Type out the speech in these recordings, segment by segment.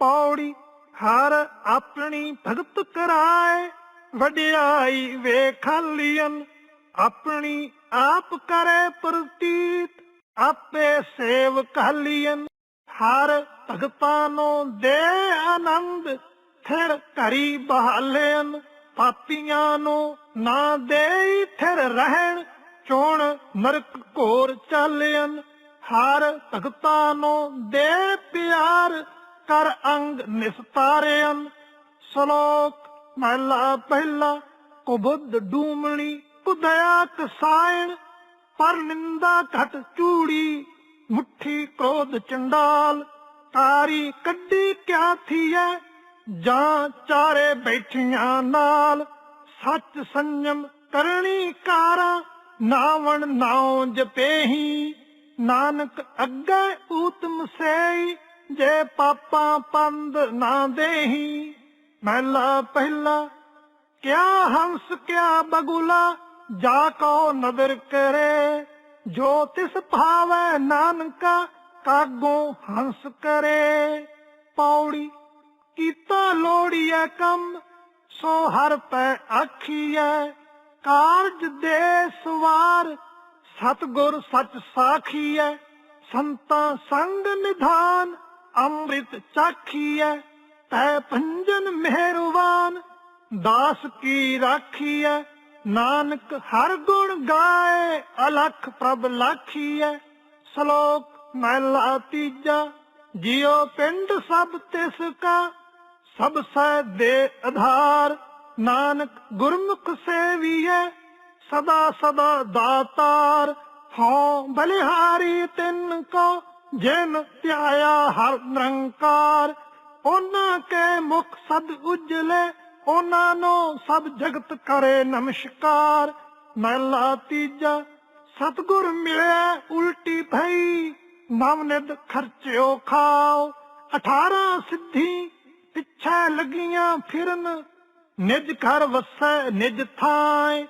ਪੌੜੀ, ਹਰ ਆਪਣੀ ਭਗਤ ਕਰਾਏ। ਵਡਿਆਈ ਵੇਖਾਲੀਨ ਆਪਣੀ ਆਪ ਕਰੇ ਪ੍ਰਤੀਤ। ਆਪੇ ਸੇਵ ਕਾਲੀਨ ਹਰ ਭਗਤਾਂ ਨੂੰ ਦੇ ਆਨੰਦ। ਥਿਰ ਘਰੀ ਬਹਾਲੇਨ ਪਾਪੀਆਂ ਨੂੰ ਨਾ ਦੇਈ ਥਿਰ ਰਹਿਣ। ਚੋਣ ਨਰਕ ਘੋਰ ਚਾਲਿਆਨ ਹਰ ਭਗਤਾਂ ਨੂੰ ਦੇ ਪਿਆਰ। ਕਰ ਅੰਗ ਨਿਸਤਾਰਿਆਨ ਸ਼ਲੋਕ ਮਹਲਾ ਪਹਿਲਾ, ਕੁਬੁੱਧ ਡੂਮਣੀ, ਕੁਦਇਆ ਕਸਾਇਣ, ਪਰ ਨਿੰਦਾ ਘਟ ਚੂੜੀ, ਮੁੱਠੀ ਕ੍ਰੋਧ ਚੰਡਾਲ। ਤਾਰੀ ਕੱਢੀ ਕਿਆ ਥੀਐ, ਜਾਂ ਚਾਰੇ ਬੈਠੀਆਂ ਨਾਲ। ਸੱਚ ਸੰਜਮ ਕਰਨੀ ਕਾਰਾ, ਨਾਵਣ ਨਾਉ ਜਪੇਹੀ ਨਾਨਕ ਅੱਗੇ ਊਤਮ ਸੇਈ ਜੇ ਪਾਪਾਂ ਪੰਦ ਨਾ ਦੇਹੀ, ਮਹਿਲਾ ਪਹਿਲਾ, ਕਿਆ ਹੰਸ, ਕਿਆ ਬਗੁਲਾ, ਜਾ ਕੋ ਨਦਰ ਕਰੇ। ਜੋ ਤਿਸ ਭਾਵੈ ਨਾਨਕਾ, ਕਾਗੋ ਹੰਸ ਕਰੇ। ਪੌੜੀ ਕੀਤਾ ਲੋੜੀਐ ਕੰਮ, ਸੋ ਹਰ ਪੈ ਆਖੀਐ। ਕਾਰਜ ਦੇ ਸਵਾਰ ਸਤਗੁਰ ਸੱਚ ਸਾਖੀਐ। ਸੰਤਾਂ ਸੰਗ ਨਿਧਾਨ ਅੰਮ੍ਰਿਤ ਚਾਖੀਐ ਤੈ ਪੰਜਨ ਮਿਹਰਵਾਨ ਦਾਸ ਕੀ ਰਾਖੀਐ, ਨਾਨਕ ਹਰ ਗੁਣ ਗਾਏ, ਅਲਖ ਪ੍ਰਭ ਲਾਖੀਐ। ਸ਼ਲੋਕ ਮਹਿਲਾ ਤੀਜਾ, ਜਿਉ ਪਿੰਡ ਸਭ ਤਿਸ ਕਾ, ਸਭ ਸੈ ਦੇ ਆਧਾਰ ਨਾਨਕ ਗੁਰਮੁਖ ਸੇਵੀਐ, ਸਦਾ ਸਦਾ ਦਾਤਾਰ। ਹਉ ਬਲਿਹਾਰੀ ਤਿੰਨ ਕੋ ਜਿਨ ਧਿਆਇਆ ਹਰ ਨਿਰੰਕਾਰ, ਉਹਨਾਂ ਕੇ ਮੁਖ ਸਦ ਉਜਲੇ, ਉਹਨਾਂ ਨੂੰ ਸਭ ਜਗਤ ਕਰੇ ਨਮਸਕਾਰ। ਮਹਿਲਾ ਤੀਜਾ, ਸਤਗੁਰ ਮਿਲਿਆ ਉਲਟੀ ਭਈ, ਨਵ ਖਰਚਿਓ ਖਾਓ। 18 ਸਿੱਧੀ, ਪਿੱਛੇ ਲੱਗੀਆਂ ਫਿਰਨ, ਨਿਜ ਘਰ ਵਸੈ ਨਿਜ ਥਾਏ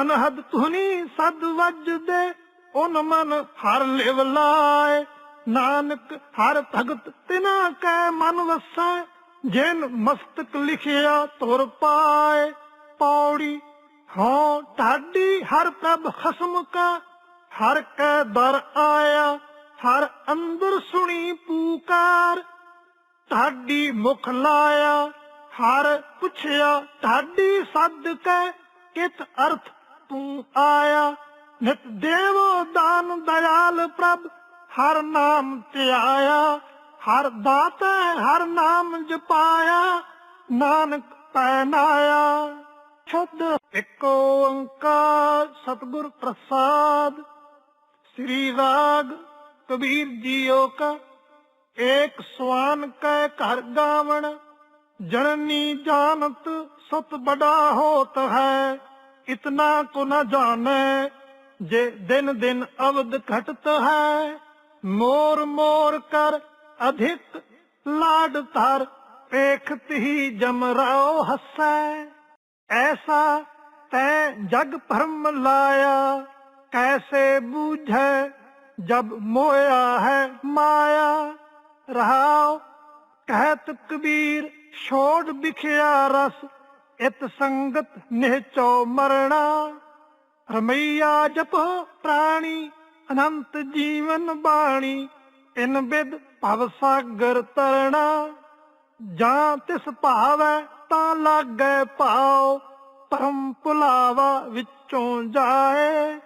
ਅਨਹਦ ਤੁਹਨੀ ਸਦ ਵੱਜਦੇ, ਉਨ ਮਨ ਹਰ ਲਿਵ ਲਾਏ। ਨਾਨਕ ਹਰ ਭਗਤ ਤਿਨਾ ਕੈ ਮਨ ਵਸੈ, ਜਿਨ ਮਸਤਕ ਲਿਖਿਆ ਤੁਰ ਪਾਏ। ਪੌੜੀ ਹਾਂ ਢਾਡੀ ਹਰ ਪ੍ਰਭ ਖਸਮ ਕਾ, ਹਰ ਕੈ ਦਰ ਆਇਆ, ਹਰ ਅੰਦਰ ਸੁਣੀ ਪੂਕਾਰ। ਢਾਡੀ ਮੁਖ ਲਾਇਆ, ਹਰ ਪੁੱਛਿਆ ਢਾਡੀ ਸੱਦ ਕੈ, ਕਿਤ ਅਰਥ ਤੂੰ ਆਇਆ? ਨਿਤ ਦੇਵੋ ਦਾਨ ਦਇਆਲ ਪ੍ਰਭ ਹਰ ਨਾਮ ਧਿਆਇਆ ਹਰ ਦਾਤਾ ਹਰ ਨਾਮ ਜਪਾਇਆ, ਨਾਨਕ ਪੈਨਾਇਆ ਸ਼ੁੱਧ ਇੱਕ ਓੰਕਾਰ ਸਤਿਗੁਰ ਪ੍ਰਸਾਦ, ਸ੍ਰੀ ਰਾਗ ਕਬੀਰ ਜੀਓ ਕਾ। ਏਕ ਸਵਾਨ ਕੈ ਘਰ ਗਾਵਣ ਜਨਨੀ ਜਾਣਤ ਸਤ ਬੜਾ ਹੋਤ ਹੈ। ਇਤਨਾ ਕੋ ਨ ਜਾਣੈ, ਜੇ ਦਿਨ ਦਿਨ ਅਵਧ ਘਟਤ ਹੈ। ਮੋਰ ਮੋਰ ਕਰ ਅਧਿਕ ਲਾਡ ਧਰ ਵੇਖਤ ਹੀ ਜਮ ਰਾਓ ਹੱਸੈ ਐਸਾ ਤੈ ਜਗ ਭਰਮ ਲਾਇਆ ਕੈਸੇ ਬੂਝੈ ਜਬ ਮੋਇਆ ਹੈ ਮਾਇਆ ਰਹਾਉ ਕਹਿਤ ਕਬੀਰ ਛੋੜ ਬਿਖਿਆ ਰਸ ਇਤ ਸੰਗਤ ਨਿਹਚੋ ਮਰਣਾ ਰਮਈਆ ਜਪ ਪ੍ਰਾਣੀ ਅਨੰਤ ਜੀਵਨ ਬਾਣੀ ਇਨ ਬਿਦ ਭਵ ਸਾਗਰ ਤਰਣਾ। ਜਾਂ ਤਿਸ ਭਾਵੈ ਤਾਂ ਲਾਗੈ ਭਾਉ ਪਰਮ ਭੁਲਾਵਾ ਵਿੱਚੋਂ ਜਾਏ।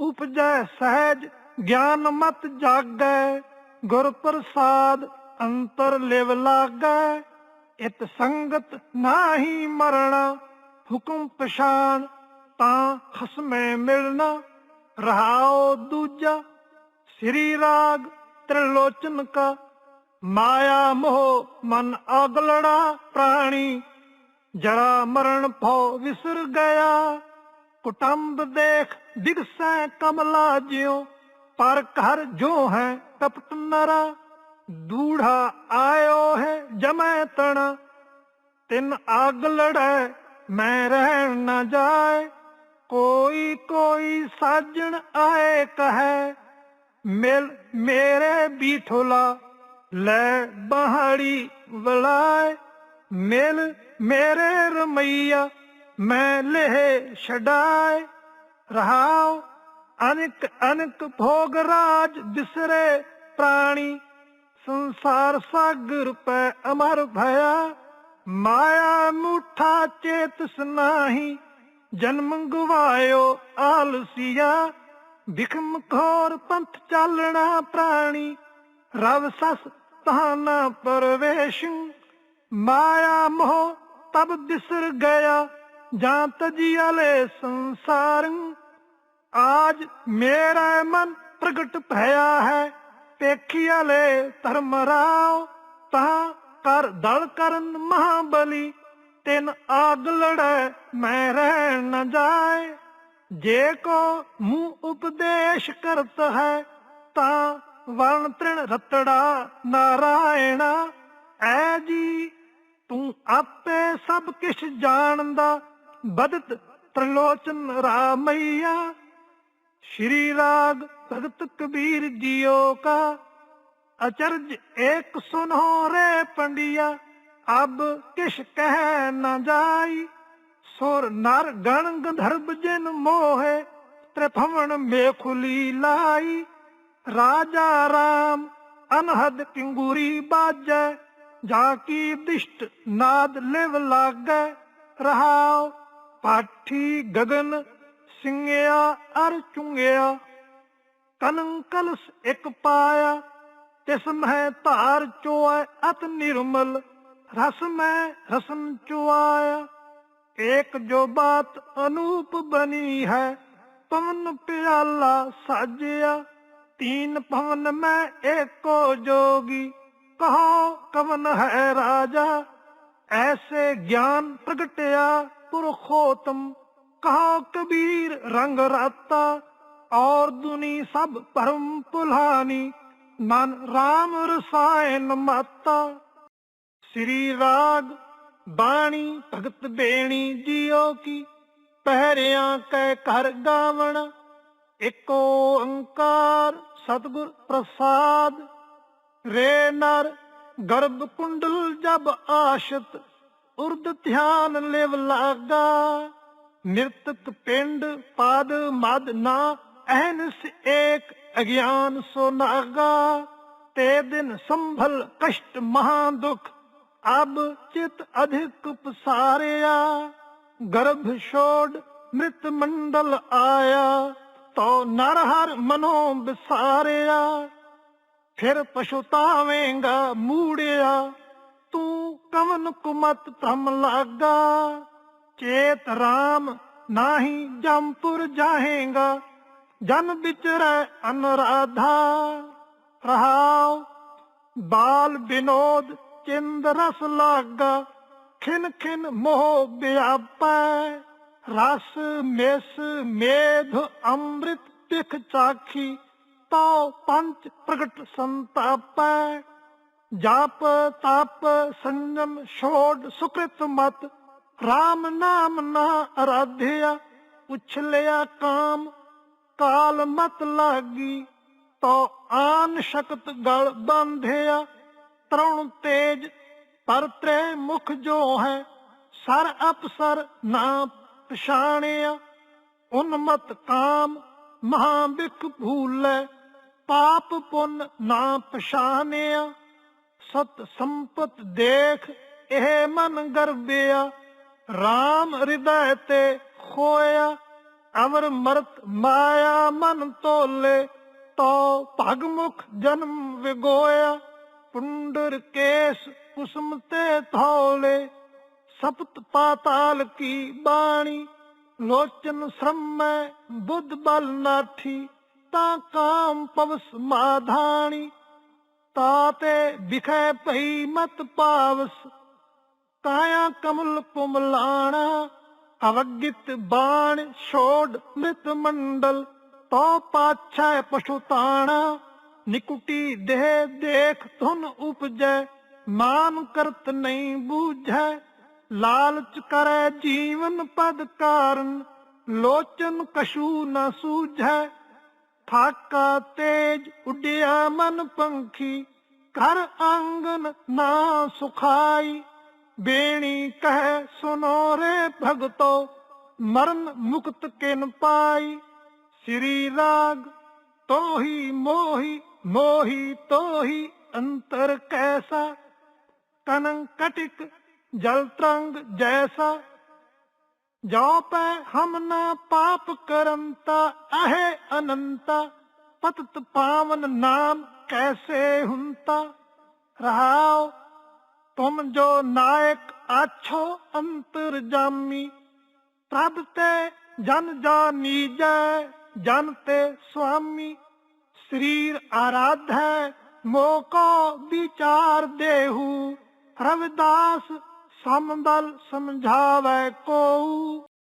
ਉਪਜੈ ਸਹਿਜ, ਗਿਆਨ ਮਤ ਜਾਗੈ, ਗੁਰ ਪ੍ਰਸਾਦ ਅੰਤਰ ਲਿਵ ਲਾਗੈ। ਇਤ ਸੰਗਤ ਨਾਹੀ ਮਰਣਾ, ਹੁਕਮ ਪਛਾਨ ਤਾਂ ਖਸਮੇ ਮਿਲਣਾ। ਰਹਾਓ ਦੂਜਾ ਸ੍ਰੀ ਰਾਗ ਤ੍ਰਿਲੋਚਨ ਕਾ। ਮਾਇਆ ਮੋਹ ਮਨ ਅਗਲੜਾ ਪ੍ਰਾਣੀ ਜੜਾ ਮਰਨ ਭਉ ਵਿਸਰ ਗਿਆ। ਕੁਟੰਬ ਦੇਖ ਦਿਗਸੈ ਕਮਲਾ ਜਿਉ, ਪਰ ਘਰ ਜੋ ਹੈ ਕਪਟ ਨਰਾ। ਦੂੜਾ ਆਇਓ ਹੈ ਜਮੈ ਤਣਾ, ਤਿੰਨ ਆਗ ਲੜੈ, ਮੈਂ ਰਹਿਣ ਨਾ ਜਾਏ। ਕੋਈ ਕੋਈ ਸਾਜਣ ਆਏ ਕਹੈ, ਮਿਲ ਮੇਰੇ ਬੀਠੋਲਾ, ਲੈ ਬਹਾੜੀ ਵਲਾਏ। ਮਿਲ ਮੇਰੇ ਰਮਈਆ, ਮੈਂ ਲਹਿ ਛਡਾਏ। ਰਹਾਉ ਅਨਕ ਅਨਕ ਭੋਗ ਰਾਜ ਬਿਸਰੇ ਪ੍ਰਾਣੀ, ਸੰਸਾਰ ਸਾਗਰ ਪੈ ਅਮਰ ਭਇਆ। ਮਾਇਆ ਮੁਠਾ ਚੇਤਸ ਨਾਹੀ ਜਨਮ ਗਵਾਇਓ ਆਲਸੀਆ। ਵਿਖਮ ਖੋਰ ਪੰਥ ਚਾਲਣਾ ਪ੍ਰਾਣੀ। ਰਵ ਸਸ ਤਹਾਨਾ ਪਰਵੇਸ਼। ਮਾਇਆ ਮੋਹ ਤਬ ਦਿਸਰ ਗਿਆ। ਜਾਂ ਤਜੀਲੇ ਸੰਸਾਰ। ਆਜ ਮੇਰਾ ਮਨ ਪ੍ਰਗਟ ਭਇਆ ਹੈ। ਪੇਖੀਲੇ ਧਰਮ ਰਾਓ। ਤਾਂ ਕਰ ਦਲ ਕਰਨ ਮਹਾਬਲੀ। ਤਿੰਨ ਆਗ ਲੜੈ, ਮੈਂ ਰਹਿ ਨ ਜਾਏ। ਜੇ ਕੋ ਮੂੰਹ ਉਪਦੇਸ਼ ਕਰਤ ਹੈ, ਤਾਂ ਵਰਣ ਤ੍ਰਿਣ ਰਤੜਾ ਨਾਰਾਇਣਾ ਐ ਜੀ, ਤੂੰ ਆਪੇ ਸਭ ਕਿਛ ਜਾਣਦਾ ਬਦਤ ਤ੍ਰਿਲੋਚਨ ਰਾਮਈਆ। ਸ਼੍ਰੀ ਰਾਗ ਭਗਤ ਕਬੀਰ ਜੀਓ ਕਾ, ਅਚਰਜ ਏਕ ਸੁਨੋ ਰੇ ਪੰਡਿਆ। ਅਬ ਕਿਛ ਕਹਿ ਨਾ ਜਾਈ, ਸੁਰ ਨਰ ਗਣ ਗੰਧਰਵ ਜਿਨ ਮੋਹੇ ਤ੍ਰਿਭਵਨ ਮੇਖੁਲੀ ਲਾਈ। ਰਾਜਾ ਰਾਮ ਅਨਹਦ ਕਿੰਗੂਰੀ ਬਾਜੈ, ਜਾ ਕੀ ਦਿਸ਼ਟ ਨਾਦ ਲਿਵ ਲਾਗੈ। ਰਹਾਉ ਪਾਠੀ ਗਗਨ ਸਿੰਘਿਆ ਅਰ ਚੁੰਗਿਆ। ਕਲੰ ਕਲਸ ਪਾਇਆ, ਤਿਸ ਮਹਿ ਧਾਰ ਚੋਇ ਅਤ ਨਿਰਮਲ। ਰਸ ਮੈਂ ਰਸਨ ਚੁਆਇਆ ਏਕ ਜੋ ਬਾਤ ਅਨੂਪ ਬਣੀ ਹੈ, ਪਵਨ ਪਿਆਲਾ ਸਾਜਿਆ, ਤੀਨ ਪਵਨ ਮੈਂ ਏਕੋ ਜੋਗੀ, ਕਹੋ ਕਵਨ ਹੈ ਰਾਜਾ, ਐਸੇ ਗਿਆਨ ਪ੍ਰਗਟਿਆ ਪੁਰਖੋਤਮ, ਕਹੋ ਕਬੀਰ ਰੰਗ ਰਾਤਾ, ਔਰ ਦੁਨੀ ਸਭ ਪਰਮ ਪੁਲਾਨੀ, ਮਨ RAM ਰਸਾਇਨ ਮਾਤਾ। ਸ੍ਰੀ ਰਾਗ ਬਾਣੀ ਭਗਤ ਬੇਣੀ ਜੀਓ ਕੀ, ਪਹਿਰਿਆਂ ਕੈ ਘਰ ਗਾਵਣ, ਏਕ ਓੰਕਾਰ ਸਤਿਗੁਰ ਪ੍ਰਸਾਦ। ਰੇ ਨਰ ਗਰਭ ਕੁੰਡਲ ਜਬ ਆਸ਼ਤ, ਉਰਦ ਧਿਆਨ ਲਿਵ ਲਾਗਾ। ਨਿਰਤਕ ਪਿੰਡ ਪਾਦ ਮਦ ਨਾ ਅਹਨਸ ਏਕ ਅਗਿਆਨ ਸੋ ਨਾਗਾ। ਤੇ ਦਿਨ ਸੰਭਲ ਕਸ਼ਟ ਮਹਾ ਦੁਖ ਅਬ ਚਿਤ ਅਧਿਕ ਪਸਾਰਿਆ, ਗਰਭ ਛੋੜ ਮ੍ਰਿਤ ਮੰਡਲ ਆਇਆ ਤੋ ਨਰ ਹਰ ਮਨੋ ਵਿਸਾਰਿਆ ਫਿਰ ਪਛਤਾਵੇਂਗਾ ਮੂੜਿਆ, ਤੂੰ ਕਵਨ ਕੁਮਤ ਭ੍ਰਮ ਲਾਗਾ, ਚੇਤ ਰਾਮ ਨਾਹੀ ਜੰਪੁਰ ਜਾਹੇਗਾ, ਜਨ ਵਿਚਰੈ ਅਨਰਾਧਾ। ਰਹਾਉ, ਬਾਲ ਵਿਨੋਦ ਚਿੰਦ ਰਸ ਲਾਗਾ, ਖਿਨ ਖਿਨ ਮੋਹ ਵਿਆਪੈ। ਰਸ, ਮੇਸ, ਮੇਧ, ਅੰਮ੍ਰਿਤ ਤਿਖ ਚਾਖੀ ਤੋ ਪੰਚ ਪ੍ਰਗਟ ਸੰਤਾਪੈ। ਜਾਪ, ਤਾਪ, ਸੰਜਮ, ਛੋੜ, ਸੁਕ੍ਰਿਤ ਮਤ RAM ਨਾਮ ਨਾ ਅਰਾਧਿਆ ਉਛਲਿਆ ਕਾਮ, ਕਾਲ ਮਤ ਲਾਗੀ ਤੋ ਆਨ ਸ਼ਕਤ ਗਲ ਬੰਧਿਆ। ਤਰੁਣ ਤੇਜ, ਪਰ ਤ੍ਰੈ ਮੁਖ ਜੋ ਹੈ, ਸਰ ਅਪਸਰ ਨਾ ਪਛਾਣਿਆ। ਉਨਮਤ ਕਾਮ ਮਹਾ ਬਿਖ ਭੂਲੇ, ਪਾਪ ਪੁੰਨ ਨਾ ਪਛਾਣਿਆ। ਸਤ ਸੰਪਤ ਦੇਖ, ਇਹ ਮਨ ਗਰਬਿਆ। RAM ਹਿਰਦੈ ਤੇ ਖੋਇਆ ਅਮਰ ਮਰਤ ਮਾਇਆ ਮਨ ਤੋਲੇ ਤੋ ਭਗਮੁਖ ਜਨਮ ਵਿਗੋਇਆ। ਪੁੰਡਰ ਕੇਸ ਕੁਸਮ ਤੇ ਥੌਲੇ ਸਪਤ ਪਾਤਾਲ ਕੀ ਬਾਣੀ, ਲੋਚਨ ਸ਼ਰਮੈ ਬੁੱਧ ਬਲ ਨਾਠੀ, ਤਾਂ ਕਾਮ ਪਵਸ ਮਾਧਾਣੀ ਤਾਤੇ ਵਿਖੈ ਭਈ ਮਤ ਪਾਵਸ ਕਾਇਆ ਕਮਲ ਕੁਮਲਾਣਾ ਅਵਗਿਤ ਬਾਣ ਛੋੜ ਮ੍ਰਿਤ ਮੰਡਲ ਤੋ ਪਾਛੈ ਪਸ਼ੁਤਾਣਾ ਨਿਕੁਟੀ ਦੇਹ ਦੇਖ ਧੁਨ ਉਪਜੈ, ਮਾਨ ਕਰਤ ਨਹੀਂ ਬੂਝੈ। ਲਾਲਚ ਕਰੈ ਜੀਵਨ ਪਦ ਕਾਰਨ, ਲੋਚਨ ਕਸ਼ੂ ਨ ਸੂਝੈ। ਠਾਕਾ ਤੇਜ ਉੱਡਿਆ ਮਨ ਪੰਖੀ, ਘਰ ਆਂਗਨ ਨਾ ਸੁਖਾਈ। ਬੇਣੀ ਕਹਿ ਸੁਨੋ ਰੇ ਭਗਤੋ, ਮਰਨ ਮੁਕਤ ਕਿਨ ਪਾਈ। ਸ੍ਰੀ ਰਾਗ ਤੋਹੀ ਮੋਹੀ ਮੋਹੀ ਤੋਹੀ ਅੰਤਰ ਕੈਸਾ? ਕਨੰ ਕਟਿਕ ਜਲ ਤਰੰਗ ਜੈਸਾ। ਜੋ ਪੈ ਹਮ ਨਾ ਪਾਪ ਕਰੰਤਾ, ਅਹੇ ਅਨੰਤਾ। ਪਤਤ ਪਾਵਨ ਨਾਮ ਕੈਸੇ ਹੁੰਤਾ? ਰਹਾਉ ਤੁਮ ਜੋ ਨਾਇਕ ਆਛੋ ਅੰਤਰ ਜਾਮੀ। ਪ੍ਰਭ ਤੇ ਜਨ ਜਾ ਨੀਜੈ ਜਨ ਤੇ ਸੁਆਮੀ ਸਰੀਰ ਆਰਾਧ ਹੈ ਮੋਕੋ ਵਿਚਾਰ ਦੇਹੂ ਰਵਿਦਾਸ ਸਮਬਲ ਸਮਝਾਵੇ ਕੋ